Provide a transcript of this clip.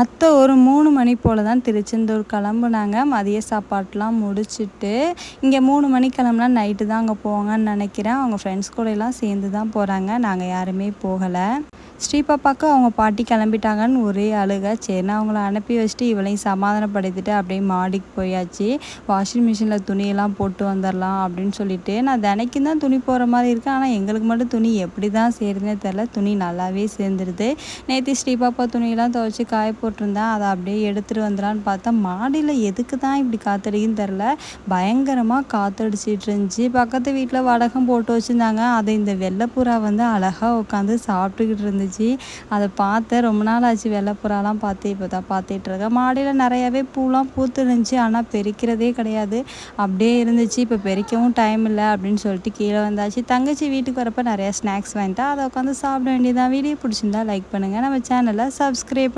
அத்தை ஒரு மூணு மணி போல் தான் திருச்செந்தூர் கிளம்புனாங்க. மதிய சாப்பாட்டெலாம் முடிச்சுட்டு இங்கே மூணு மணி கிளம்புனா நைட்டு தான் அங்கே போவாங்கன்னு நினைக்கிறேன். அவங்க ஃப்ரெண்ட்ஸ் கூட எல்லாம் சேர்ந்து தான் போகிறாங்க நாங்கள் யாருமே போகலை. ஸ்ரீபாப்பாவுக்கு அவங்க பாட்டி கிளம்பிட்டாங்கன்னு ஒரே அழுக. சரினா அவங்கள அனுப்பி வச்சுட்டு இவளையும் சமாதானப்படுத்திட்டு அப்படியே மாடிக்கு போயாச்சு. வாஷிங் மிஷினில் துணியெல்லாம் போட்டு வந்துடலாம் அப்படின்னு சொல்லிட்டு. நான் தினைக்கும் தான் துணி போகிற மாதிரி இருக்கேன். ஆனால் எங்களுக்கு மட்டும் துணி எப்படி தான் சேருதுன்னே தெரில துணி நல்லாவே சேர்ந்துருது. நேற்று ஸ்ரீபாப்பா துணியெல்லாம் துவைச்சி காய போட்டிருந்தேன். அதை அப்படியே எடுத்துகிட்டு வந்துடலான்னு பார்த்தா மாடியில் எதுக்கு தான் இப்படி காத்தடிக்குன்னு தெரில பயங்கரமாக காற்றடிச்சிட்டு இருந்துச்சு. பக்கத்து வீட்டில் வடகம் போட்டு வச்சுருந்தாங்க. அதை இந்த வெள்ளைப்புறா வந்து அழகாக உட்காந்து சாப்பிட்டுக்கிட்டு இருந்துச்சு. இருந்துச்சு. அதை பார்த்தேன் ரொம்ப நாள் ஆச்சு வெள்ளைப்புறாலாம் பார்த்து இப்போ தான் பார்த்துட்ருக்கேன் மாடியில் நிறையாவே பூலாம் பூத்துருந்துச்சு. ஆனால் பெரிக்கிறதே கிடையாது. அப்படியே இருந்துச்சு. இப்போ பெருக்கவும் டைம் இல்லை அப்படின்னு சொல்லிட்டு கீழே வந்தாச்சு. தங்கச்சி வீட்டுக்கு வரப்போ நிறையா ஸ்நாக்ஸ் வாங்கிட்டா அதை உட்காந்து சாப்பிட வேண்டியதான் வீடியோ பிடிச்சிருந்தா லைக் பண்ணுங்கள் நம்ம சேனலை சப்ஸ்கிரைப்